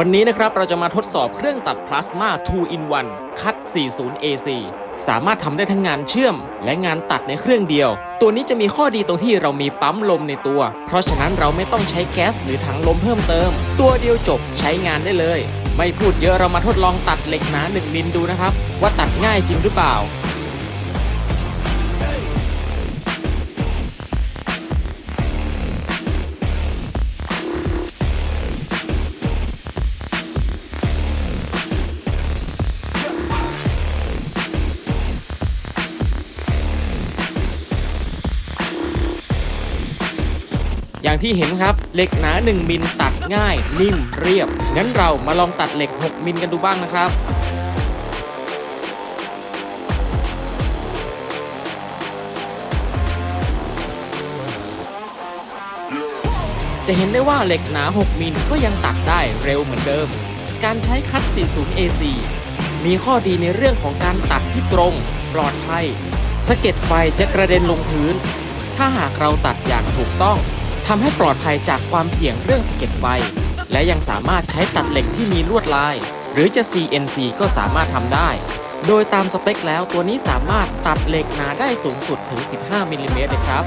วันนี้นะครับเราจะมาทดสอบเครื่องตัดพลาสมา 2 in 1 คัด 40 AC สามารถทำได้ทั้งงานเชื่อม และงานตัดในเครื่องเดียว ตัวนี้จะมีข้อดีตรงที่เรามีปั๊มลมในตัว เพราะฉะนั้นเราไม่ต้องใช้แก๊สหรือถังลมเพิ่มเติม ตัวเดียวจบใช้งานได้เลย ไม่พูดเยอะเรามาทดลองตัดเหล็กหนา1มิลดูนะครับ ว่าตัดง่ายจริงหรือเปล่า อย่างที่เห็นครับเหล็กหนา 1 มิลตัดง่าย นิ่มเรียบ งั้นเรามาลองตัดเหล็ก 6 มิลกันดูบ้างนะครับจะเห็นได้ว่าเหล็กหนา 6 มิลก็ยังตัดได้เร็วเหมือนเดิม การใช้คัต 40 AC มีข้อดีในเรื่องของการตัดที่ตรง ปลอดภัยสะเก็ดไฟจะกระเด็นลงพื้น ถ้าหากเราตัดอย่างถูกต้อง ทำให้ปลอดภัยจากความเสี่ยงเรื่องสะเก็ดไฟ และยังสามารถใช้ตัดเหล็กที่มีลวดลาย หรือจะ CNC ก็สามารถทำได้ โดยตามสเปคแล้วตัวนี้สามารถตัดเหล็กหนาได้สูงสุดถึง 15มิลลิเมตรเลยครับ